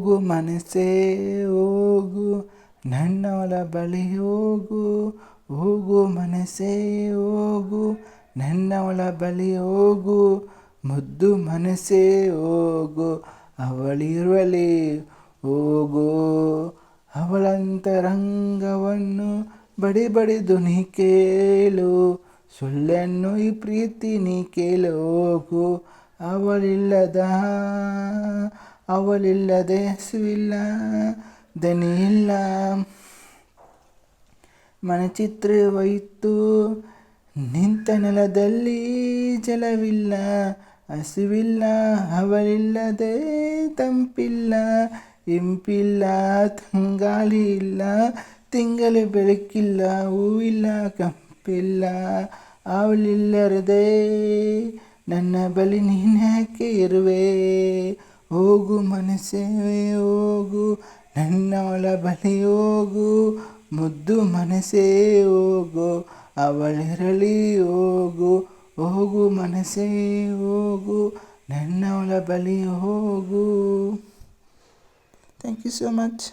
ಹೋಗು, ಮನಸ್ಸೇ ಹೋಗು ನನ್ನವಳ ಬಳಿ ಹೋಗು ಹೋಗು, ಮನಸ್ಸೇ ಹೋಗು ನನ್ನವಳ ಬಳಿ ಹೋಗು, ಮುದ್ದು ಮನಸ್ಸೇ ಹೋಗು ಅವಳಿರುವಲಿ ಹೋಗು. ಅವಳಂತರಂಗವನ್ನು ಬಡಿ ಬಡಿದು ನೀ ಕೇಳು, ಸುಳ್ಳನ್ನು ಈ ಪ್ರೀತಿ ನೀ ಕೇಳು, ಹೋಗು, ಅವಳಿಲ್ಲದ ಅವಳಿಲ್ಲದೆ ಹಸುವಿಲ್ಲ, ದನಿಯಿಲ್ಲ. ಮನಚಿತ್ರವಾಯಿತು ನಿಂತ ನೆಲದಲ್ಲಿ ಜಲವಿಲ್ಲ, ಹಸುವಿಲ್ಲ, ಅವಳಿಲ್ಲದೆ ತಂಪಿಲ್ಲ, ಇಂಪಿಲ್ಲ, ತಂಗಾಳಿ ಇಲ್ಲ ತಿಂಗಳು ಬೆಳಕಿಲ್ಲ, ಹೂವಿಲ್ಲ, ಕಂಪಿಲ್ಲ. ಅವಳಿಲ್ಲರದೆ ನನ್ನ ಬಳಿ ನೀನ್ಯಾಕೆ ಇರುವೆ? ಹೋಗು ಮನಸ್ಸೇ ಹೋಗು. ನನ್ನವಳ ಬಳಿ ಹೋಗು. ಮುದ್ದು ಮನಸ್ಸೇ ಹೋಗು. ಅವಳಿರಲಿ ಹೋಗು. ಹೋಗು ಮನಸ್ಸೇ ಹೋಗು. ನನ್ನವಳ ಬಳಿ ಹೋಗು. Thank you so much